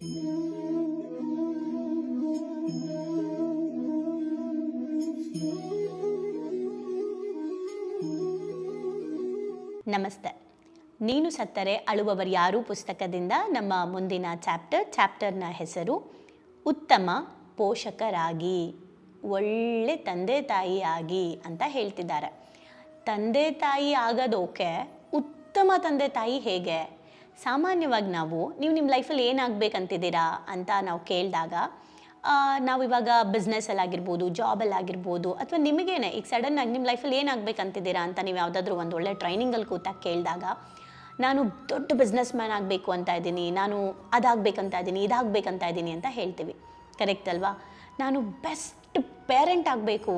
ನಮಸ್ತೆ. ನೀನು ಸತ್ತರೆ ಅಳುವವರು ಯಾರು ಪುಸ್ತಕದಿಂದ ನಮ್ಮ ಮುಂದಿನ ಚಾಪ್ಟರ್, ಚಾಪ್ಟರ್ನ ಹೆಸರು ಉತ್ತಮ ಪೋಷಕರಾಗಿ, ಒಳ್ಳೆ ತಂದೆ ತಾಯಿಯಾಗಿ ಅಂತ ಹೇಳ್ತಿದ್ದಾರೆ. ತಂದೆ ತಾಯಿ ಆಗೋದೋಕೆ ಉತ್ತಮ ತಂದೆ ತಾಯಿ ಹೇಗೆ? ಸಾಮಾನ್ಯವಾಗಿ ನಾವು, ನೀವು ನಿಮ್ಮ ಲೈಫಲ್ಲಿ ಏನಾಗಬೇಕಂತಿದ್ದೀರಾ ಅಂತ ನಾವು ಕೇಳಿದಾಗ ನಾವು ಇವಾಗ ಜಾಬಲ್ಲಿ ಆಗಿರ್ಬೋದು ಅಥವಾ ನಿಮಗೇನೆ ಈಗ ಸಡನ್ನಾಗಿ ನಿಮ್ಮ ಲೈಫಲ್ಲಿ ಏನಾಗಬೇಕಂತಿದ್ದೀರಾ ಅಂತ ನೀವು ಯಾವುದಾದ್ರೂ ಒಂದು ಒಳ್ಳೆ ಟ್ರೈನಿಂಗಲ್ಲಿ ಕೂತಾಗ ಕೇಳಿದಾಗ, ನಾನು ದೊಡ್ಡ ಬಿಸ್ನೆಸ್ ಮ್ಯಾನ್ ಆಗಬೇಕು ಅಂತ ಇದ್ದೀನಿ, ನಾನು ಅದಾಗಬೇಕಂತ ಇದ್ದೀನಿ, ಇದಾಗಬೇಕಂತ ಇದ್ದೀನಿ ಅಂತ ಹೇಳ್ತೀವಿ. ಕರೆಕ್ಟ್ ಅಲ್ವಾ? ನಾನು ಬೆಸ್ಟ್ ಪೇರೆಂಟ್ ಆಗಬೇಕು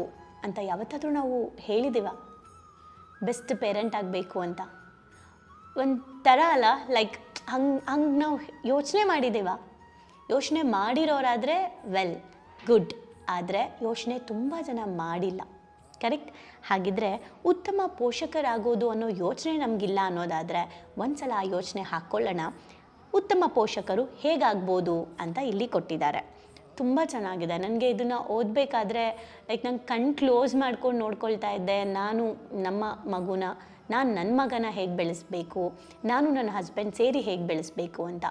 ಅಂತ ಯಾವತ್ತಾದರೂ ನಾವು ಹೇಳಿದ್ದೀವ. ಬೆಸ್ಟ್ ಪೇರೆಂಟ್ ಆಗಬೇಕು ಅಂತ. ಒಂಥರ ಅಲ್ಲ ಲೈಕ್ ಹಂಗೆ ಹಂಗೆ ನಾವು ಯೋಚನೆ ಮಾಡಿದ್ದೀವ ಯೋಚನೆ ಮಾಡಿರೋರಾದರೆ ವೆಲ್ ಗುಡ್ ಆದರೆ ಯೋಚನೆ ತುಂಬ ಜನ ಮಾಡಿಲ್ಲ. ಕರೆಕ್ಟ್ ಹಾಗಿದ್ರೆ ಉತ್ತಮ ಪೋಷಕರಾಗೋದು ಅನ್ನೋ ಯೋಚನೆ ನಮಗಿಲ್ಲ ಅನ್ನೋದಾದರೆ ಒಂದ್ಸಲ ಆ ಯೋಚನೆ ಹಾಕ್ಕೊಳ್ಳೋಣ. ಉತ್ತಮ ಪೋಷಕರು ಹೇಗಾಗ್ಬೋದು ಅಂತ ಇಲ್ಲಿ ಕೊಟ್ಟಿದ್ದಾರೆ. ತುಂಬ ಚೆನ್ನಾಗಿದೆ. ನನಗೆ ಇದನ್ನು ಓದಬೇಕಾದ್ರೆ ಲೈಕ್ ನಂಗೆ ಕಣ್ಣು ಕ್ಲೋಸ್ ಮಾಡ್ಕೊಂಡು ನೋಡ್ಕೊಳ್ತಾ ಇದ್ದೆ. ನಾನು ನಮ್ಮ ಮಗುನ ನಾನು ನನ್ನ ಮಗನ ಹೇಗೆ ಬೆಳೆಸಬೇಕು, ನಾನು ನನ್ನ ಹಸ್ಬೆಂಡ್ ಸೇರಿ ಹೇಗೆ ಬೆಳೆಸಬೇಕು ಅಂತ.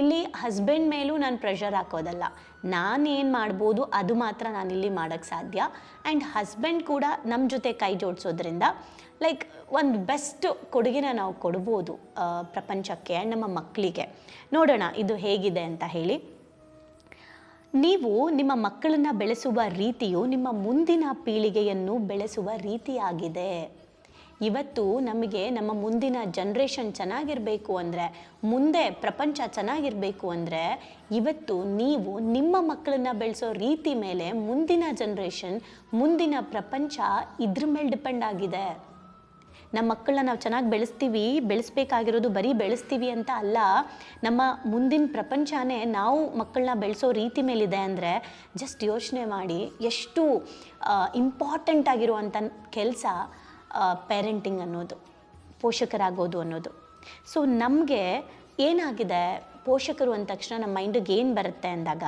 ಇಲ್ಲಿ ಹಸ್ಬೆಂಡ್ ಮೇಲೂ ನಾನು ಪ್ರೆಷರ್ ಹಾಕೋದಲ್ಲ. ನಾನೇನು ಮಾಡ್ಬೋದು ಅದು ಮಾತ್ರ ನಾನಿಲ್ಲಿ ಮಾಡೋಕ್ಕೆ ಸಾಧ್ಯ. ಆ್ಯಂಡ್ ಹಸ್ಬೆಂಡ್ ಕೂಡ ನಮ್ಮ ಜೊತೆ ಕೈ ಜೋಡಿಸೋದ್ರಿಂದ ಲೈಕ್ ಒಂದು ಬೆಸ್ಟ್ ಕೊಡುಗೆನ ನಾವು ಕೊಡ್ಬೋದು ಪ್ರಪಂಚಕ್ಕೆ ಆ್ಯಂಡ್ ನಮ್ಮ ಮಕ್ಕಳಿಗೆ ನೋಡೋಣ ಇದು ಹೇಗಿದೆ ಅಂತ ಹೇಳಿ. ನೀವು ನಿಮ್ಮ ಮಕ್ಕಳನ್ನು ಬೆಳೆಸುವ ರೀತಿಯು ನಿಮ್ಮ ಮುಂದಿನ ಪೀಳಿಗೆಯನ್ನು ಬೆಳೆಸುವ ರೀತಿಯಾಗಿದೆ. ಇವತ್ತು ನಮಗೆ ನಮ್ಮ ಮುಂದಿನ ಜನ್ರೇಷನ್ ಚೆನ್ನಾಗಿರಬೇಕು ಅಂದರೆ, ಮುಂದೆ ಪ್ರಪಂಚ ಚೆನ್ನಾಗಿರಬೇಕು ಅಂದರೆ, ಇವತ್ತು ನೀವು ನಿಮ್ಮ ಮಕ್ಕಳನ್ನ ಬೆಳೆಸೋ ರೀತಿ ಮೇಲೆ ಮುಂದಿನ ಜನ್ರೇಷನ್ ಮುಂದಿನ ಪ್ರಪಂಚ ಇದ್ರ ಮೇಲೆ ಡಿಪೆಂಡ್ ಆಗಿದೆ. ನಮ್ಮ ಮಕ್ಕಳನ್ನ ನಾವು ಚೆನ್ನಾಗಿ ಬೆಳೆಸ್ತೀವಿ, ಬೆಳೆಸ್ಬೇಕಾಗಿರೋದು ಬರೀ ಬೆಳೆಸ್ತೀವಿ ಅಂತ ಅಲ್ಲ, ನಮ್ಮ ಮುಂದಿನ ಪ್ರಪಂಚನೇ ನಾವು ಮಕ್ಕಳನ್ನ ಬೆಳೆಸೋ ರೀತಿ ಮೇಲಿದೆ ಅಂದರೆ ಜಸ್ಟ್ ಯೋಚನೆ ಮಾಡಿ ಎಷ್ಟು ಇಂಪಾರ್ಟೆಂಟ್ ಆಗಿರುವಂಥ ಕೆಲಸ ಪೇರೆಂಟಿಂಗ್ ಅನ್ನೋದು, ಪೋಷಕರಾಗೋದು ಅನ್ನೋದು. ಸೊ ನಮಗೆ ಏನಾಗಿದೆ? ಪೋಷಕರು ಅಂದ ತಕ್ಷಣ ನಮ್ಮ ಮೈಂಡಿಗೆ ಏನು ಬರುತ್ತೆ ಅಂದಾಗ,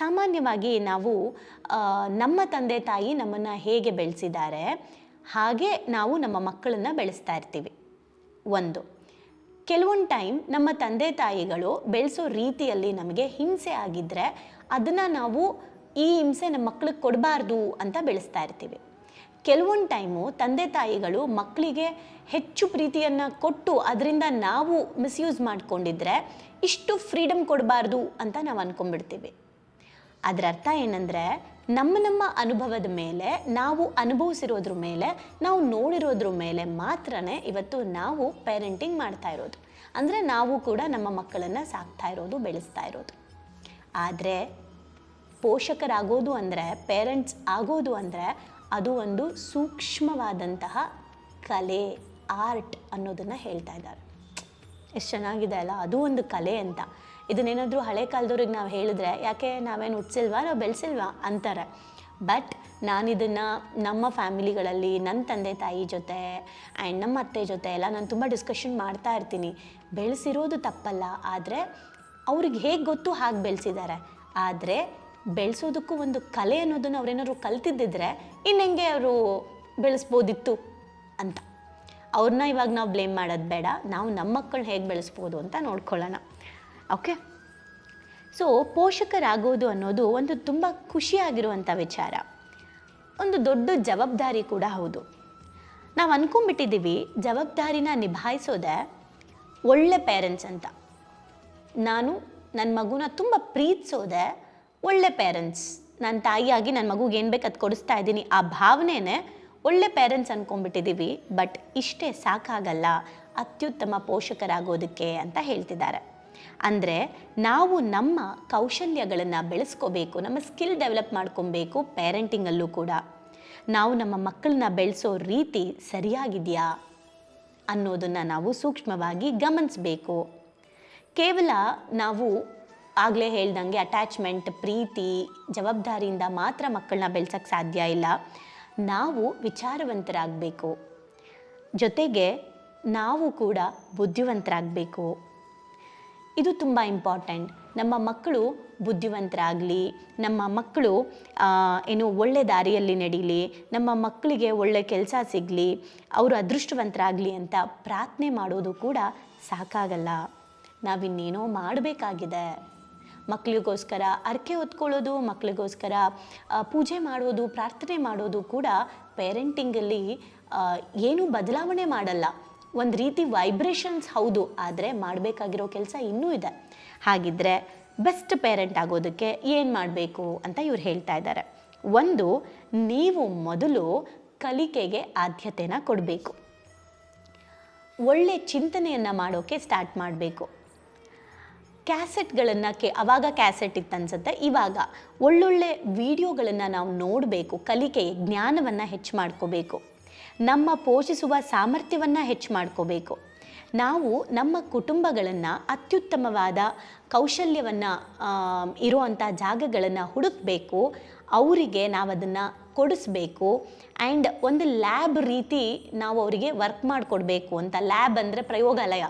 ಸಾಮಾನ್ಯವಾಗಿ ನಾವು ನಮ್ಮ ತಂದೆ ತಾಯಿ ನಮ್ಮನ್ನು ಹೇಗೆ ಬೆಳೆಸಿದ್ದಾರೆ, ಹಾಗೆ ನಾವು ನಮ್ಮ ಮಕ್ಕಳನ್ನು ಬೆಳೆಸ್ತಾ ಇರ್ತೀವಿ. ಒಂದು, ಕೆಲವೊಂದು ಟೈಮ್ ನಮ್ಮ ತಂದೆ ತಾಯಿಗಳು ಬೆಳೆಸೋ ರೀತಿಯಲ್ಲಿ ನಮಗೆ ಹಿಂಸೆ ಆಗಿದ್ದರೆ ಅದನ್ನು ನಾವು ಈ ಹಿಂಸೆ ನಮ್ಮ ಮಕ್ಕಳಿಗೆ ಕೊಡಬಾರ್ದು ಅಂತ ಬೆಳೆಸ್ತಾ ಇರ್ತೀವಿ. ಕೆಲವೊಂದು ಟೈಮು ತಂದೆ ತಾಯಿಗಳು ಮಕ್ಕಳಿಗೆ ಹೆಚ್ಚು ಪ್ರೀತಿಯನ್ನು ಕೊಟ್ಟು ಅದರಿಂದ ನಾವು ಮಿಸ್ಯೂಸ್ ಮಾಡಿಕೊಂಡಿದ್ರೆ ಇಷ್ಟು ಫ್ರೀಡಮ್ ಕೊಡಬಾರ್ದು ಅಂತ ನಾವು ಅಂದ್ಕೊಂಡ್ಬಿಡ್ತೀವಿ ಅದರ ಅರ್ಥ ಏನಂದರೆ ನಮ್ಮ ನಮ್ಮ ಅನುಭವದ ಮೇಲೆ, ನಾವು ಅನುಭವಿಸಿರೋದ್ರ ಮೇಲೆ, ನಾವು ನೋಡಿರೋದ್ರ ಮೇಲೆ ಮಾತ್ರನೇ ಇವತ್ತು ನಾವು ಪೇರೆಂಟಿಂಗ್ ಮಾಡ್ತಾ ಇರೋದು. ಅಂದರೆ ನಾವು ಕೂಡ ನಮ್ಮ ಮಕ್ಕಳನ್ನು ಸಾಕ್ತಾ ಇರೋದು, ಬೆಳೆಸ್ತಾ ಇರೋದು. ಆದರೆ ಪೋಷಕರಾಗೋದು ಅಂದರೆ ಪೇರೆಂಟ್ಸ್ ಆಗೋದು ಅಂದರೆ ಅದು ಒಂದು ಸೂಕ್ಷ್ಮವಾದಂತಹ ಕಲೆ, ಆರ್ಟ್ ಅನ್ನೋದನ್ನು ಹೇಳ್ತಾ ಇದ್ದಾರೆ. ಎಷ್ಟು ಚೆನ್ನಾಗಿದೆ ಅಲ್ಲ, ಅದು ಒಂದು ಕಲೆ ಅಂತ. ಇದನ್ನೇನಾದರೂ ಹಳೆ ಕಾಲದವ್ರಿಗೆ ನಾವು ಹೇಳಿದ್ರೆ, ಯಾಕೆ ನಾವೇನು ಹುಟ್ಟಿಸಿಲ್ವಾ ನಾವು ಬೆಳೆಸಿಲ್ವಾ? ಅಂತಾರೆ. ಬಟ್ ನಾನು ಇದನ್ನು ನಮ್ಮ ಫ್ಯಾಮಿಲಿಗಳಲ್ಲಿ ನನ್ನ ತಂದೆ ತಾಯಿ ಜೊತೆ ಆ್ಯಂಡ್ ನಮ್ಮ ಅತ್ತೆ ಜೊತೆ ಎಲ್ಲ ನಾನು ತುಂಬ ಡಿಸ್ಕಷನ್ ಮಾಡ್ತಾ ಇರ್ತೀನಿ. ಬೆಳೆಸಿರೋದು ತಪ್ಪಲ್ಲ, ಆದರೆ ಅವ್ರಿಗೆ ಹೇಗೆ ಗೊತ್ತು ಹಾಗೆ ಬೆಳೆಸಿದ್ದಾರೆ. ಆದರೆ ಬೆಳೆಸೋದಕ್ಕೂ ಒಂದು ಕಲೆ ಅನ್ನೋದನ್ನು ಅವ್ರೇನಾದ್ರು ಕಲ್ತಿದ್ದಿದ್ರೆ ಇನ್ನು ಹೆಂಗೆ ಅವರು ಬೆಳೆಸ್ಬೋದಿತ್ತು ಅಂತ. ಅವ್ರನ್ನ ಇವಾಗ ನಾವು ಬ್ಲೇಮ್ ಮಾಡೋದು ಬೇಡ. ನಾವು ನಮ್ಮ ಮಕ್ಕಳನ್ನ ಹೇಗೆ ಬೆಳೆಸ್ಬೋದು ಅಂತ ನೋಡ್ಕೊಳ್ಳೋಣ. ಓಕೆ ಸೊ ಪೋಷಕರಾಗೋದು ಅನ್ನೋದು ಒಂದು ತುಂಬ ಖುಷಿಯಾಗಿರುವಂಥ ವಿಚಾರ. ಒಂದು ದೊಡ್ಡ ಜವಾಬ್ದಾರಿ ಕೂಡ ಹೌದು. ನಾವು ಅಂದ್ಕೊಂಡ್ಬಿಟ್ಟಿದ್ದೀವಿ ಜವಾಬ್ದಾರಿನ ನಿಭಾಯಿಸೋದೆ ಒಳ್ಳೆ ಪೇರೆಂಟ್ಸ್ ಅಂತ. ನಾನು ನನ್ನ ಮಗುನ ತುಂಬ ಪ್ರೀತಿಸೋದೆ ಒಳ್ಳೆ ಪೇರೆಂಟ್ಸ್ ನನ್ನ ತಾಯಿಯಾಗಿ ನನ್ನ ಮಗುಗೆ ಏನು ಬೇಕು ಅದು ಕೊಡಿಸ್ತಾ ಇದ್ದೀನಿ. ಆ ಭಾವನೆನೇ ಒಳ್ಳೆ ಪೇರೆಂಟ್ಸ್ ಅಂದ್ಕೊಂಡ್ಬಿಟ್ಟಿದ್ದೀವಿ ಬಟ್ ಇಷ್ಟೇ ಸಾಕಾಗಲ್ಲ. ಅತ್ಯುತ್ತಮ ಪೋಷಕರಾಗೋದಕ್ಕೆ ಅಂತ ಹೇಳ್ತಿದ್ದಾರೆ. ಅಂದರೆ ನಾವು ನಮ್ಮ ಕೌಶಲ್ಯಗಳನ್ನು ಬೆಳೆಸ್ಕೋಬೇಕು, ನಮ್ಮ ಸ್ಕಿಲ್ ಡೆವಲಪ್ ಮಾಡ್ಕೊಬೇಕು ಪೇರೆಂಟಿಂಗಲ್ಲೂ ಕೂಡ. ನಾವು ನಮ್ಮ ಮಕ್ಕಳನ್ನ ಬೆಳೆಸೋ ರೀತಿ ಸರಿಯಾಗಿದೆಯಾ ಅನ್ನೋದನ್ನು ನಾವು ಸೂಕ್ಷ್ಮವಾಗಿ ಗಮನಿಸಬೇಕು. ಕೇವಲ ನಾವು ಆಗಲೇ ಹೇಳ್ದಂಗೆ ಅಟ್ಯಾಚ್ಮೆಂಟ್ ಪ್ರೀತಿ, ಜವಾಬ್ದಾರಿಯಿಂದ ಮಾತ್ರ ಮಕ್ಕಳನ್ನ ಬೆಳ್ಸೋಕ್ಕೆ ಸಾಧ್ಯ ಇಲ್ಲ. ನಾವು ವಿಚಾರವಂತರಾಗಬೇಕು. ಜೊತೆಗೆ ನಾವು ಕೂಡ ಬುದ್ಧಿವಂತರಾಗಬೇಕು. ಇದು ತುಂಬ ಇಂಪಾರ್ಟೆಂಟ್ ನಮ್ಮ ಮಕ್ಕಳು ಬುದ್ಧಿವಂತರಾಗಲಿ, ನಮ್ಮ ಮಕ್ಕಳು ಏನು ಒಳ್ಳೆ ದಾರಿಯಲ್ಲಿ ನಡೀಲಿ, ನಮ್ಮ ಮಕ್ಕಳಿಗೆ ಒಳ್ಳೆ ಕೆಲಸ ಸಿಗಲಿ, ಅವರು ಅದೃಷ್ಟವಂತರಾಗಲಿ ಅಂತ ಪ್ರಾರ್ಥನೆ ಮಾಡೋದು ಕೂಡ ಸಾಕಾಗಲ್ಲ. ನಾವಿನ್ನೇನೋ ಮಾಡಬೇಕಾಗಿದೆ. ಮಕ್ಕಳಿಗೋಸ್ಕರ ಅರ್ಕೆ ಹೊತ್ಕೊಳ್ಳೋದು ಮಕ್ಕಳಿಗೋಸ್ಕರ ಪೂಜೆ ಮಾಡೋದು, ಪ್ರಾರ್ಥನೆ ಮಾಡೋದು ಕೂಡ ಪೇರೆಂಟಿಂಗಲ್ಲಿ ಏನು ಬದಲಾವಣೆ ಮಾಡಲ್ಲ. ಒಂದು ರೀತಿ ವೈಬ್ರೇಷನ್ಸ್ ಹೌದು, ಆದರೆ ಮಾಡಬೇಕಾಗಿರೋ ಕೆಲಸ ಇನ್ನೂ ಇದೆ. ಹಾಗಿದ್ರೆ ಬೆಸ್ಟ್ ಪೇರೆಂಟ್ ಆಗೋದಕ್ಕೆ ಏನು ಮಾಡಬೇಕು ಅಂತ ಇವ್ರು ಹೇಳ್ತಾ ಇದ್ದಾರೆ. ಒಂದು, ನೀವು ಮೊದಲು ಕಲಿಕೆಗೆ ಆದ್ಯತೆನ ಕೊಡಬೇಕು. ಒಳ್ಳೆ ಚಿಂತನೆಯನ್ನು ಮಾಡೋಕ್ಕೆ ಸ್ಟಾರ್ಟ್ ಮಾಡಬೇಕು. ಕ್ಯಾಸೆಟ್ಗಳನ್ನು ಕೆ ಅವಾಗ ಕ್ಯಾಸೆಟ್ ಇತ್ತು ಅನ್ಸುತ್ತೆ. ಇವಾಗ ಒಳ್ಳೊಳ್ಳೆ ವಿಡಿಯೋಗಳನ್ನು ನಾವು ನೋಡಬೇಕು, ಕಲಿಕೆ, ಜ್ಞಾನವನ್ನು ಹೆಚ್ಚು ಮಾಡ್ಕೋಬೇಕು. ನಮ್ಮ ಪೋಷಿಸುವ ಸಾಮರ್ಥ್ಯವನ್ನು ಹೆಚ್ಚು ಮಾಡ್ಕೋಬೇಕು. ನಾವು ನಮ್ಮ ಕುಟುಂಬಗಳನ್ನು ಅತ್ಯುತ್ತಮವಾದ ಕೌಶಲ್ಯವನ್ನು ಇರುವಂಥ ಜಾಗಗಳನ್ನು ಹುಡುಕಬೇಕು, ಅವರಿಗೆ ನಾವು ಅದನ್ನು ಕೊಡಿಸ್ಬೇಕು ಆ್ಯಂಡ್ ಒಂದು ಲ್ಯಾಬ್ ರೀತಿ ನಾವು ಅವರಿಗೆ ವರ್ಕ್ ಮಾಡಿಕೊಡ್ಬೇಕು ಅಂತ. ಲ್ಯಾಬ್ ಅಂದರೆ ಪ್ರಯೋಗಾಲಯ.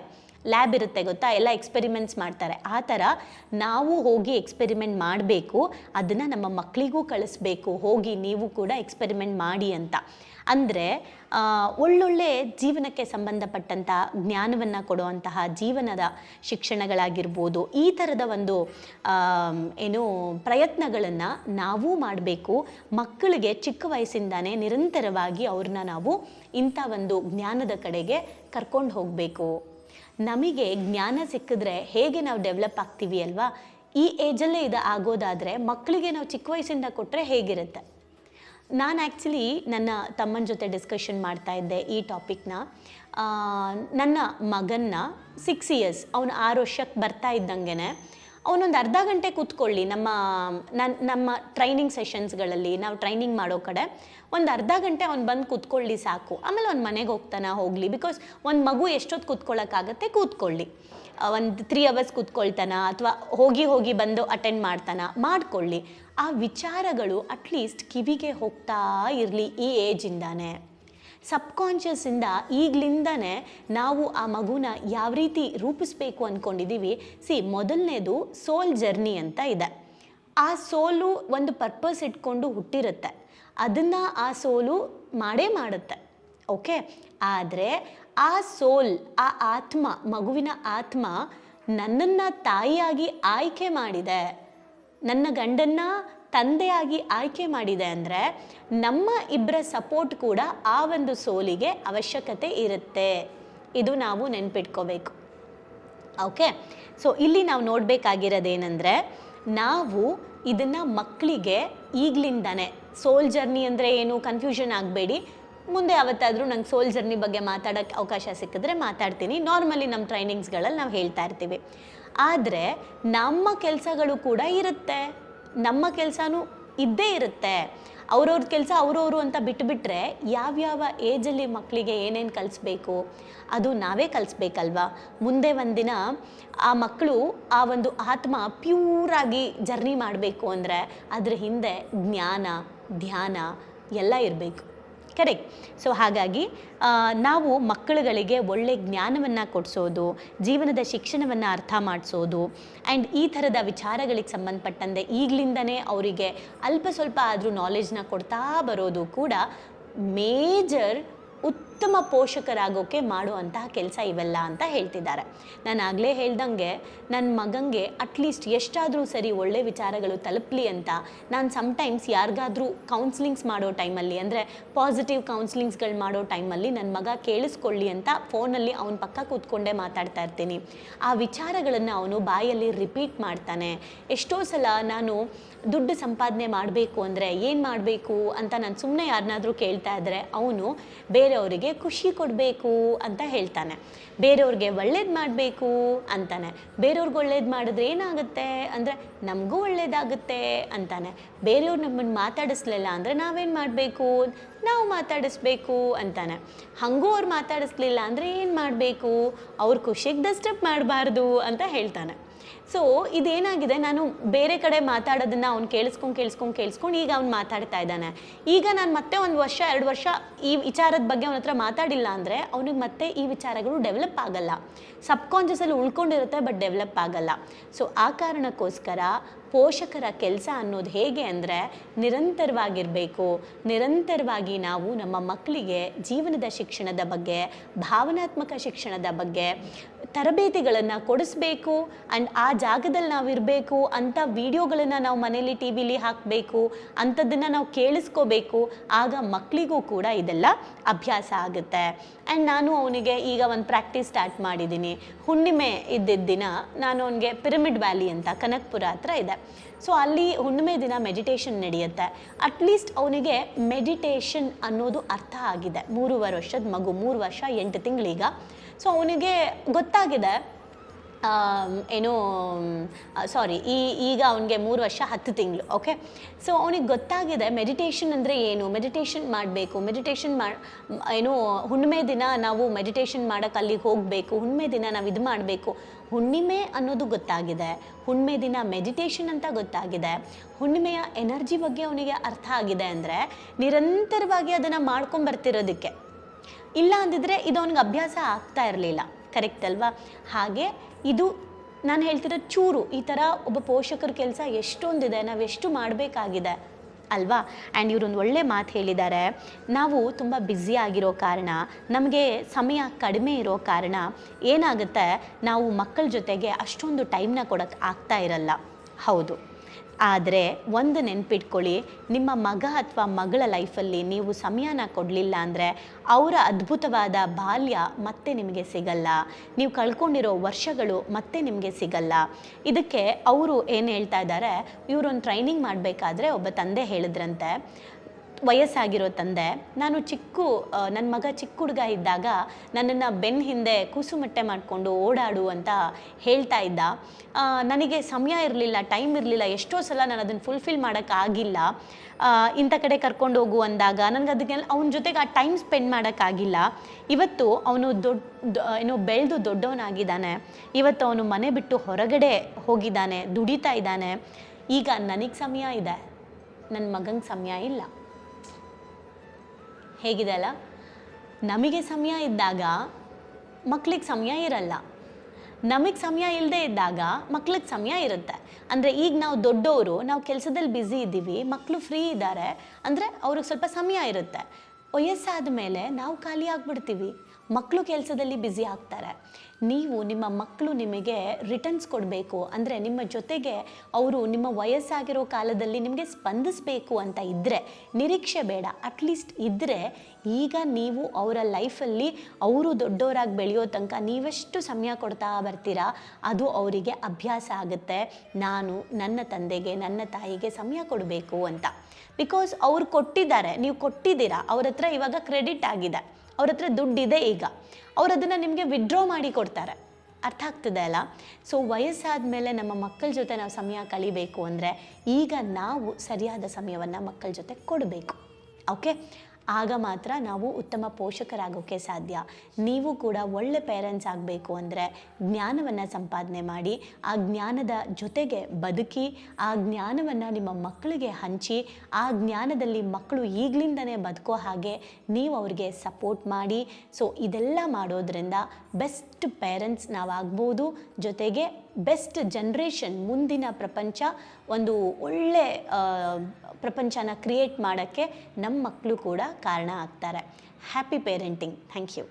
ಲ್ಯಾಬ್ ಇರುತ್ತೆ ಗೊತ್ತಾ? ಎಲ್ಲ ಎಕ್ಸ್ಪೆರಿಮೆಂಟ್ಸ್ ಮಾಡ್ತಾರೆ. ಆ ಥರ ನಾವು ಹೋಗಿ ಎಕ್ಸ್ಪೆರಿಮೆಂಟ್ ಮಾಡಬೇಕು. ಅದನ್ನು ನಮ್ಮ ಮಕ್ಕಳಿಗೂ ಕಳಿಸ್ಬೇಕು. ಹೋಗಿ ನೀವು ಕೂಡ ಎಕ್ಸ್ಪೆರಿಮೆಂಟ್ ಮಾಡಿ ಅಂತ. ಅಂದರೆ ಒಳ್ಳೊಳ್ಳೆ ಜೀವನಕ್ಕೆ ಸಂಬಂಧಪಟ್ಟಂಥ ಜ್ಞಾನವನ್ನು ಕೊಡುವಂತಹ ಜೀವನದ ಶಿಕ್ಷಣಗಳಾಗಿರ್ಬೋದು, ಈ ಥರದ ಒಂದು ಏನು ಪ್ರಯತ್ನಗಳನ್ನು ನಾವು ಮಾಡಬೇಕು. ಮಕ್ಕಳಿಗೆ ಚಿಕ್ಕ ವಯಸ್ಸಿಂದಾನೇ ನಿರಂತರವಾಗಿ ಅವ್ರನ್ನ ನಾವು ಇಂಥ ಒಂದು ಜ್ಞಾನದ ಕಡೆಗೆ ಕರ್ಕೊಂಡು ಹೋಗಬೇಕು. ನಮಗೆ ಜ್ಞಾನ ಸಿಕ್ಕಿದ್ರೆ ಹೇಗೆ ನಾವು ಡೆವಲಪ್ ಆಗ್ತೀವಿ ಅಲ್ವಾ? ಈ ಏಜಲ್ಲೇ ಇದು ಆಗೋದಾದರೆ ಮಕ್ಕಳಿಗೆ ನಾವು ಚಿಕ್ಕ ವಯಸ್ಸಿಂದ ಕೊಟ್ಟರೆ ಹೇಗಿರುತ್ತೆ? ನಾನು ಆ್ಯಕ್ಚುಲಿ ನನ್ನ ತಮ್ಮನ ಜೊತೆ ಡಿಸ್ಕಷನ್ ಮಾಡ್ತಾ ಇದ್ದೆ ಈ ಟಾಪಿಕ್ನ ನನ್ನ ಮಗನ್ನ ಸಿಕ್ಸ್ ಇಯರ್ಸ್ ಅವನು ಆರು ವರ್ಷಕ್ಕೆ ಬರ್ತಾ ಇದ್ದಂಗೆ ಅವನೊಂದು ಅರ್ಧ ಗಂಟೆ ಕೂತ್ಕೊಳ್ಳಿ, ನಮ್ಮ ನನ್ನ ನಮ್ಮ ಟ್ರೈನಿಂಗ್ ಸೆಷನ್ಸ್ಗಳಲ್ಲಿ ನಾವು ಟ್ರೈನಿಂಗ್ ಮಾಡೋ ಕಡೆ, ಒಂದು ಅರ್ಧ ಗಂಟೆ ಅವ್ನು ಬಂದು ಕೂತ್ಕೊಳ್ಳಿ ಸಾಕು. ಆಮೇಲೆ ಅವ್ನು ಮನೆಗೆ ಹೋಗ್ತಾನೆ, ಹೋಗಲಿ. ಬಿಕಾಸ್ ಒಂದು ಮಗು ಎಷ್ಟೊತ್ತು ಕೂತ್ಕೊಳ್ಳೋಕ್ಕಾಗತ್ತೆ ಕೂತ್ಕೊಳ್ಳಿ. ಒಂದು ತ್ರೀ ಅವರ್ಸ್ ಕೂತ್ಕೊಳ್ತಾನ, ಅಥವಾ ಹೋಗಿ ಹೋಗಿ ಬಂದು ಅಟೆಂಡ್ ಮಾಡ್ತಾನ, ಮಾಡ್ಕೊಳ್ಳಿ. ಆ ವಿಚಾರಗಳು ಅಟ್ಲೀಸ್ಟ್ ಕಿವಿಗೆ ಹೋಗ್ತಾ ಇರಲಿ ಈ ಏಜಿಂದಾನೆ ಸಬ್ಕಾನ್ಷಿಯಸ್ಸಿಂದ ಈಗಲಿಂದನೇ ನಾವು ಆ ಮಗುನ ಯಾವ ರೀತಿ ರೂಪಿಸ್ಬೇಕು ಅಂದ್ಕೊಂಡಿದ್ದೀವಿ ಸಿ, ಮೊದಲನೇದು ಸೋಲ್ ಜರ್ನಿ ಅಂತ ಇದೆ. ಆ ಸೋಲು ಒಂದು ಪರ್ಪಸ್ ಇಟ್ಕೊಂಡು ಹುಟ್ಟಿರುತ್ತೆ. ಅದನ್ನು ಆ ಸೋಲು ಮಾಡೇ ಮಾಡುತ್ತೆ. ಓಕೆ? ಆದರೆ ಆ ಸೋಲ್, ಆ ಆತ್ಮ, ಮಗುವಿನ ಆತ್ಮ ನನ್ನನ್ನು ತಾಯಿಯಾಗಿ ಆಯ್ಕೆ ಮಾಡಿದೆ. ನನ್ನ ಗಂಡನ್ನ ತಂದೆಯಾಗಿ ಆಯ್ಕೆ ಮಾಡಿದೆ ಅಂದರೆ ನಮ್ಮ ಇಬ್ಬರ ಸಪೋರ್ಟ್ ಕೂಡ ಆ ಒಂದು ಸೋಲಿಗೆ ಅವಶ್ಯಕತೆ ಇರುತ್ತೆ. ಇದು ನಾವು ನೆನ್ಪಿಟ್ಕೋಬೇಕು. ಓಕೆ ಸೊ ಇಲ್ಲಿ ನಾವು ನೋಡಬೇಕಾಗಿರೋದೇನೆಂದರೆ ನಾವು ಇದನ್ನು ಮಕ್ಕಳಿಗೆ ಈಗಲಿಂದನೇ ಸೋಲ್ ಜರ್ನಿ ಅಂದರೆ ಏನು? ಕನ್ಫ್ಯೂಷನ್ ಆಗಬೇಡಿ. ಮುಂದೆ ಯಾವತ್ತಾದರೂ ನಂಗೆ ಸೋಲ್ ಜರ್ನಿ ಬಗ್ಗೆ ಮಾತಾಡೋಕ್ಕೆ ಅವಕಾಶ ಸಿಕ್ಕಿದ್ರೆ ಮಾತಾಡ್ತೀನಿ. ನಾರ್ಮಲಿ ನಮ್ಮ ಟ್ರೈನಿಂಗ್ಸ್ಗಳಲ್ಲಿ ನಾವು ಹೇಳ್ತಾ ಇರ್ತೀವಿ. ಆದರೆ ನಮ್ಮ ಕೆಲಸಗಳು ಕೂಡ ಇರುತ್ತೆ. ನಮ್ಮ ಕೆಲಸನೂ ಇದ್ದೇ ಇರುತ್ತೆ. ಅವ್ರವ್ರ ಕೆಲಸ ಅವ್ರವರು ಅಂತ ಬಿಟ್ಟುಬಿಟ್ರೆ ಯಾವ್ಯಾವ ಏಜಲ್ಲಿ ಮಕ್ಕಳಿಗೆ ಏನೇನು ಕಲಿಸ್ಬೇಕು, ಅದು ನಾವೇ ಕಲಿಸ್ಬೇಕಲ್ವಾ? ಮುಂದೆ ಒಂದಿನ ಆ ಮಕ್ಕಳು ಆ ಒಂದು ಆತ್ಮ ಪ್ಯೂರಾಗಿ ಜರ್ನಿ ಮಾಡಬೇಕು ಅಂದರೆ ಅದರ ಹಿಂದೆ ಜ್ಞಾನ, ಧ್ಯಾನ ಎಲ್ಲ ಇರಬೇಕು. ಕರೆಕ್ಟ್ ಸೊ ಹಾಗಾಗಿ ನಾವು ಮಕ್ಕಳುಗಳಿಗೆ ಒಳ್ಳೆ ಜ್ಞಾನವನ್ನು ಕೊಡಿಸೋದು, ಜೀವನದ ಶಿಕ್ಷಣವನ್ನು ಅರ್ಥ ಮಾಡಿಸೋದು ಆ್ಯಂಡ್ ಈ ಥರದ ವಿಚಾರಗಳಿಗೆ ಸಂಬಂಧಪಟ್ಟಂತೆ ಈಗಲಿಂದನೇ ಅವರಿಗೆ ಅಲ್ಪ ಸ್ವಲ್ಪ ಆದರೂ ನಾಲೆಜ್ನ ಕೊಡ್ತಾ ಬರೋದು ಕೂಡ ಮೇಜರ್ ಉತ್ತಮ ಪೋಷಕರಾಗೋಕೆ ಮಾಡುವಂತಹ ಕೆಲಸ ಇವೆಲ್ಲ ಅಂತ ಹೇಳ್ತಿದ್ದಾರೆ. ನಾನು ಆಗಲೇ ಹೇಳ್ದಂಗೆ ನನ್ನ ಮಗಂಗೆ ಅಟ್ಲೀಸ್ಟ್ ಎಷ್ಟಾದರೂ ಸರಿ ಒಳ್ಳೆ ವಿಚಾರಗಳು ತಲುಪಲಿ ಅಂತ ನಾನು ಸಮ್ಟೈಮ್ಸ್ ಯಾರಿಗಾದರೂ ಕೌನ್ಸಿಲಿಂಗ್ಸ್ ಮಾಡೋ ಟೈಮಲ್ಲಿ ಅಂದರೆ ಪಾಸಿಟಿವ್ ಕೌನ್ಸಿಲಿಂಗ್ಸ್ಗಳು ಮಾಡೋ ಟೈಮಲ್ಲಿ ನನ್ನ ಮಗ ಕೇಳಿಸ್ಕೊಳ್ಳಿ ಅಂತ ಫೋನಲ್ಲಿ ಅವನ ಪಕ್ಕ ಕೂತ್ಕೊಂಡೇ ಮಾತಾಡ್ತಾ ಇರ್ತೀನಿ. ಆ ವಿಚಾರಗಳನ್ನು ಅವನು ಬಾಯಲ್ಲಿ ರಿಪೀಟ್ ಮಾಡ್ತಾನೆ. ಎಷ್ಟೋ ಸಲ ನಾನು ದುಡ್ಡು ಸಂಪಾದನೆ ಮಾಡಬೇಕು ಅಂದರೆ ಏನು ಮಾಡಬೇಕು ಅಂತ ನಾನು ಸುಮ್ಮನೆ ಯಾರನ್ನಾದರೂ ಕೇಳ್ತಾ ಇದ್ದರೆ ಅವನು ಬೇರೆಯವರಿಗೆ ಖುಷಿ ಕೊಡಬೇಕು ಅಂತ ಹೇಳ್ತಾನೆ. ಬೇರೆಯವ್ರಿಗೆ ಒಳ್ಳೇದು ಮಾಡಬೇಕು ಅಂತಾನೆ. ಬೇರೆಯವ್ರಿಗೆ ಒಳ್ಳೇದು ಮಾಡಿದ್ರೆ ಏನಾಗುತ್ತೆ? ಅಂದರೆ ನಮಗೂ ಒಳ್ಳೇದಾಗುತ್ತೆ ಅಂತಾನೆ. ಬೇರೆಯವ್ರು ನಮ್ಮನ್ನು ಮಾತಾಡಿಸ್ಲಿಲ್ಲ ಅಂದರೆ ನಾವೇನು ಮಾಡಬೇಕು? ನಾವು ಮಾತಾಡಿಸ್ಬೇಕು ಅಂತಾನೆ. ಹಾಗೂ ಅವ್ರು ಮಾತಾಡಿಸ್ಲಿಲ್ಲ ಅಂದರೆ ಏನು ಮಾಡಬೇಕು? ಅವ್ರ ಖುಷಿಗೆ ಡಿಸ್ಟರ್ಬ್ ಮಾಡಬಾರ್ದು ಅಂತ ಹೇಳ್ತಾನೆ. ಸೊ ಇದೇನಾಗಿದೆ? ನಾನು ಬೇರೆ ಕಡೆ ಮಾತಾಡೋದನ್ನ ಅವ್ನು ಕೇಳಿಸ್ಕೊಂಡು ಕೇಳಿಸ್ಕೊಂಡು ಕೇಳಿಸ್ಕೊಂಡು ಈಗ ಅವ್ನು ಮಾತಾಡ್ತಾ ಇದ್ದಾನೆ. ಈಗ ನಾನು ಮತ್ತೆ ಒಂದು ವರ್ಷ, ಎರಡು ವರ್ಷ ಈ ವಿಚಾರದ ಬಗ್ಗೆ ಅವನ ಹತ್ರ ಮಾತಾಡಿಲ್ಲ ಅಂದರೆ ಅವನಿಗೆ ಮತ್ತೆ ಈ ವಿಚಾರಗಳು ಡೆವಲಪ್ ಆಗಲ್ಲ. ಸಬ್ಕಾನ್ಷಿಯಸಲ್ಲಿ ಉಳ್ಕೊಂಡಿರುತ್ತೆ ಬಟ್ ಡೆವಲಪ್ ಆಗಲ್ಲ. ಸೊ ಆ ಕಾರಣಕ್ಕೋಸ್ಕರ ಪೋಷಕರ ಕೆಲಸ ಅನ್ನೋದು ಹೇಗೆ ಅಂದರೆ ನಿರಂತರವಾಗಿರಬೇಕು. ನಿರಂತರವಾಗಿ ನಾವು ನಮ್ಮ ಮಕ್ಕಳಿಗೆ ಜೀವನದ ಶಿಕ್ಷಣದ ಬಗ್ಗೆ, ಭಾವನಾತ್ಮಕ ಶಿಕ್ಷಣದ ಬಗ್ಗೆ ತರಬೇತಿಗಳನ್ನು ಕೊಡಿಸ್ಬೇಕು ಆ್ಯಂಡ್ ಆ ಜಾಗದಲ್ಲಿ ನಾವು ಇರಬೇಕು ಅಂಥ ವೀಡಿಯೋಗಳನ್ನು ನಾವು ಮನೇಲಿ ಟಿ ವಿಲಿ ಹಾಕಬೇಕು ಅಂಥದ್ದನ್ನು ನಾವು ಕೇಳಿಸ್ಕೋಬೇಕು, ಆಗ ಮಕ್ಕಳಿಗೂ ಕೂಡ ಇದೆಲ್ಲ ಅಭ್ಯಾಸ ಆಗುತ್ತೆ. ಆ್ಯಂಡ್ ನಾನು ಅವನಿಗೆ ಈಗ ಒಂದು ಪ್ರಾಕ್ಟೀಸ್ ಸ್ಟಾರ್ಟ್ ಮಾಡಿದ್ದೀನಿ ಹುಣ್ಣಿಮೆ ಇದ್ದಿದ್ದ ದಿನ ನಾನು ಅವನಿಗೆ ಪಿರಮಿಡ್ ವ್ಯಾಲಿ ಅಂತ ಕನಕ್ಪುರ ಹತ್ರ ಇದೆ. ಸೊ ಅಲ್ಲಿ ಹುಣ್ಣಿಮೆ ದಿನ ಮೆಡಿಟೇಷನ್ ನಡೆಯುತ್ತೆ. ಅಟ್ಲೀಸ್ಟ್ ಅವನಿಗೆ ಮೆಡಿಟೇಷನ್ ಅನ್ನೋದು ಅರ್ಥ ಆಗಿದೆ. ಮೂರುವರೆ ವರ್ಷದ ಮಗು, ಮೂರು ವರ್ಷ, ಎಂಟು ತಿಂಗಳೀಗ. ಸೊ ಅವನಿಗೆ ಗೊತ್ತಾಗಿದೆ ಏನು ಸಾರಿ ಈ, ಈಗ ಅವನಿಗೆ ಮೂರು ವರ್ಷ ಹತ್ತು ತಿಂಗಳು ಓಕೆ ಸೊ ಅವನಿಗೆ ಗೊತ್ತಾಗಿದೆ ಮೆಡಿಟೇಷನ್ ಅಂದರೆ ಏನು? ಮೆಡಿಟೇಷನ್ ಮಾಡಬೇಕು. ಮೆಡಿಟೇಷನ್ ಮಾ, ಏನು, ಹುಣ್ಣಿಮೆ ದಿನ ನಾವು ಮೆಡಿಟೇಷನ್ ಮಾಡೋಕ್ಕೆ ಅಲ್ಲಿಗೆ ಹೋಗಬೇಕು. ಹುಣ್ಣಿಮೆ ದಿನ ನಾವು ಇದು ಮಾಡಬೇಕು. ಹುಣ್ಣಿಮೆ ಅನ್ನೋದು ಗೊತ್ತಾಗಿದೆ. ಹುಣ್ಣಿಮೆ ದಿನ ಮೆಡಿಟೇಷನ್ ಅಂತ ಗೊತ್ತಾಗಿದೆ. ಹುಣ್ಣಿಮೆಯ ಎನರ್ಜಿ ಬಗ್ಗೆ ಅವನಿಗೆ ಅರ್ಥ ಆಗಿದೆ ಅಂದರೆ ನಿರಂತರವಾಗಿ ಅದನ್ನು ಮಾಡ್ಕೊಂಬರ್ತಿರೋದಕ್ಕೆ ಇಲ್ಲ ಅಂದಿದ್ರೆ ಇದು ಅವನಿಗೆ ಅಭ್ಯಾಸ ಆಗ್ತಾ ಇರಲಿಲ್ಲ. ಕರೆಕ್ಟ್ ಅಲ್ವಾ? ಹಾಗೆ ಇದು ನಾನು ಹೇಳ್ತಿರೋ ಚೂರು, ಈ ಥರ ಒಬ್ಬ ಪೋಷಕರ ಕೆಲಸ ಎಷ್ಟೊಂದಿದೆ, ನಾವು ಎಷ್ಟು ಮಾಡಬೇಕಾಗಿದೆ ಅಲ್ವಾ? ಆ್ಯಂಡ್ ಇವ್ರೊಂದು ಒಳ್ಳೆ ಮಾತು ಹೇಳಿದ್ದಾರೆ ನಾವು ತುಂಬ ಬ್ಯುಸಿ ಆಗಿರೋ ಕಾರಣ, ನಮಗೆ ಸಮಯ ಕಡಿಮೆ ಇರೋ ಕಾರಣ ಏನಾಗುತ್ತೆ, ನಾವು ಮಕ್ಕಳ ಜೊತೆಗೆ ಅಷ್ಟೊಂದು ಟೈಮ್ನ ಕೊಡೋಕ್ಕೆ ಆಗ್ತಾ ಇರಲ್ಲ. ಹೌದು. ಆದರೆ ಒಂದು ನೆನ್ಪಿಟ್ಕೊಳ್ಳಿ, ನಿಮ್ಮ ಮಗ ಅಥವಾ ಮಗಳ ಲೈಫಲ್ಲಿ ನೀವು ಸಮಯನ ಕೊಡಲಿಲ್ಲ ಅಂದರೆ ಅವರ ಅದ್ಭುತವಾದ ಬಾಲ್ಯ ಮತ್ತೆ ನಿಮಗೆ ಸಿಗಲ್ಲ. ನೀವು ಕಳ್ಕೊಂಡಿರೋ ವರ್ಷಗಳು ಮತ್ತೆ ನಿಮಗೆ ಸಿಗಲ್ಲ. ಇದಕ್ಕೆ ಅವರು ಏನು ಹೇಳ್ತಾ ಇದ್ದಾರೆ ಇವರೊಂದು ಟ್ರೈನಿಂಗ್ ಮಾಡಬೇಕಾದ್ರೆ ಒಬ್ಬ ತಂದೆ ಹೇಳಿದ್ರಂತೆ. ವಯಸ್ಸಾಗಿರೋ ತಂದೆ, ನಾನು ಚಿಕ್ಕ ನನ್ನ ಮಗ ಚಿಕ್ಕ ಹುಡುಗ ಇದ್ದಾಗ ನನ್ನನ್ನು ಬೆನ್ನ ಹಿಂದೆ ಕೂಸುಮಟ್ಟೆ ಮಾಡಿಕೊಂಡು ಓಡಾಡು ಅಂತ ಹೇಳ್ತಾ ಇದ್ದ. ನನಗೆ ಸಮಯ ಇರಲಿಲ್ಲ, ಟೈಮ್ ಇರಲಿಲ್ಲ, ಎಷ್ಟೋ ಸಲ ನಾನು ಅದನ್ನು ಫುಲ್ಫಿಲ್ ಮಾಡೋಕ್ಕಾಗಿಲ್ಲ ಇಂಥ ಕಡೆ ಕರ್ಕೊಂಡು ಹೋಗು ಅಂದಾಗ ನನಗೆ ಅದಕ್ಕೆಲ್ಲ ಅವನ ಜೊತೆಗೆ ಆ ಟೈಮ್ ಸ್ಪೆಂಡ್ ಮಾಡೋಕ್ಕಾಗಿಲ್ಲ ಇವತ್ತು ಅವನು ದೊಡ್ಡ ಏನೋ ಬೆಳೆದು ದೊಡ್ಡವನಾಗಿದ್ದಾನೆ. ಇವತ್ತು ಅವನು ಮನೆ ಬಿಟ್ಟು ಹೊರಗಡೆ ಹೋಗಿದ್ದಾನೆ, ದುಡಿತಾ ಇದ್ದಾನೆ. ಈಗ ನನಗೆ ಸಮಯ ಇದೆ ನನ್ನ ಮಗಂಗೆ ಸಮಯ ಇಲ್ಲ. ಹೇಗಿದೆ ಅಲ್ಲ? ನಮಗೆ ಸಮಯ ಇದ್ದಾಗ ಮಕ್ಳಿಗೆ ಸಮಯ ಇರಲ್ಲ. ನಮಗೆ ಸಮಯ ಇಲ್ಲದೆ ಇದ್ದಾಗ ಮಕ್ಳಿಗೆ ಸಮಯ ಇರುತ್ತೆ. ಅಂದರೆ ಈಗ ನಾವು ದೊಡ್ಡವರು ನಾವು ಕೆಲಸದಲ್ಲಿ ಬ್ಯುಸಿ ಇದ್ದೀವಿ ಮಕ್ಕಳು ಫ್ರೀ ಇದ್ದಾರೆ, ಅಂದರೆ ಅವ್ರಿಗೆ ಸ್ವಲ್ಪ ಸಮಯ ಇರುತ್ತೆ. ವಯಸ್ಸಾದ ಮೇಲೆ ನಾವು ಖಾಲಿ ಆಗಿಬಿಡ್ತೀವಿ. ಮಕ್ಕಳು ಕೆಲಸದಲ್ಲಿ ಬ್ಯುಸಿ ಆಗ್ತಾರೆ. ನೀವು ನಿಮ್ಮ ಮಕ್ಕಳು ನಿಮಗೆ ರಿಟರ್ನ್ಸ್ ಕೊಡಬೇಕು. ಅಂದರೆ ನಿಮ್ಮ ಜೊತೆಗೆ ಅವರು ನಿಮ್ಮ ವಯಸ್ಸಾಗಿರೋ ಕಾಲದಲ್ಲಿ ನಿಮಗೆ ಸ್ಪಂದಿಸಬೇಕು ಅಂತ ಇದ್ದರೆ ನಿರೀಕ್ಷೆ ಬೇಡ. ಅಟ್ಲೀಸ್ಟ್ ಇದ್ದರೆ ಈಗ ನೀವು ಅವರ ಲೈಫಲ್ಲಿ ಅವರು ದೊಡ್ಡವರಾಗಿ ಬೆಳೆಯೋ ತನಕ ನೀವೆಷ್ಟು ಸಮಯ ಕೊಡ್ತಾ ಬರ್ತೀರಾ, ಅದು ಅವರಿಗೆ ಅಭ್ಯಾಸ ಆಗುತ್ತೆ. ನಾನು ನನ್ನ ತಂದೆಗೆ, ನನ್ನ ತಾಯಿಗೆ ಸಮಯ ಕೊಡಬೇಕು ಅಂತ. ಬಿಕಾಸ್ ಅವ್ರು ಕೊಟ್ಟಿದ್ದಾರೆ, ನೀವು ಕೊಟ್ಟಿದ್ದೀರಾ, ಅವ್ರ ಹತ್ರ ಇವಾಗ ಕ್ರೆಡಿಟ್ ಆಗಿದೆ. ಅವ್ರ ಹತ್ರ ದುಡ್ಡಿದೆ ಈಗ. ಅವ್ರು ಅದನ್ನು ನಿಮಗೆ ವಿಡ್ರಾ ಮಾಡಿ ಕೊಡ್ತಾರೆ. ಅರ್ಥ ಆಗ್ತದೆ ಅಲ್ಲ? ಸೊ ವಯಸ್ಸಾದ ಮೇಲೆ ನಮ್ಮ ಮಕ್ಕಳ ಜೊತೆ ನಾವು ಸಮಯ ಕಳಿಬೇಕು ಅಂದರೆ ಈಗ ನಾವು ಸರಿಯಾದ ಸಮಯವನ್ನು ಮಕ್ಕಳ ಜೊತೆ ಕೊಡಬೇಕು. ಓಕೆ ಆಗ ಮಾತ್ರ ನಾವು ಉತ್ತಮ ಪೋಷಕರಾಗೋಕ್ಕೆ ಸಾಧ್ಯ. ನೀವು ಕೂಡ ಒಳ್ಳೆ ಪೇರೆಂಟ್ಸ್ ಆಗಬೇಕು ಅಂದರೆ ಜ್ಞಾನವನ್ನು ಸಂಪಾದನೆ ಮಾಡಿ, ಆ ಜ್ಞಾನದ ಜೊತೆಗೆ ಬದುಕಿ, ಆ ಜ್ಞಾನವನ್ನು ನಿಮ್ಮ ಮಕ್ಕಳಿಗೆ ಹಂಚಿ, ಆ ಜ್ಞಾನದಲ್ಲಿ ಮಕ್ಕಳು ಈಗಲಿಂದನೇ ಬದುಕೋ ಹಾಗೆ ನೀವು ಅವ್ರಿಗೆ ಸಪೋರ್ಟ್ ಮಾಡಿ. ಸೊ ಇದೆಲ್ಲ ಮಾಡೋದ್ರಿಂದ ಬೆಸ್ಟ್ ಪೇರೆಂಟ್ಸ್ ನಾವಾಗ್ಬೋದು. ಜೊತೆಗೆ ಬೆಸ್ಟ್ ಜನ್ರೇಷನ್ ಮುಂದಿನ ಪ್ರಪಂಚ, ಒಂದು ಒಳ್ಳೆ ಪ್ರಪಂಚನ ಕ್ರಿಯೇಟ್ ಮಾಡೋಕ್ಕೆ ನಮ್ಮ ಮಕ್ಕಳು ಕೂಡ ಕಾರಣ ಆಗ್ತಾರೆ. Happy parenting thank you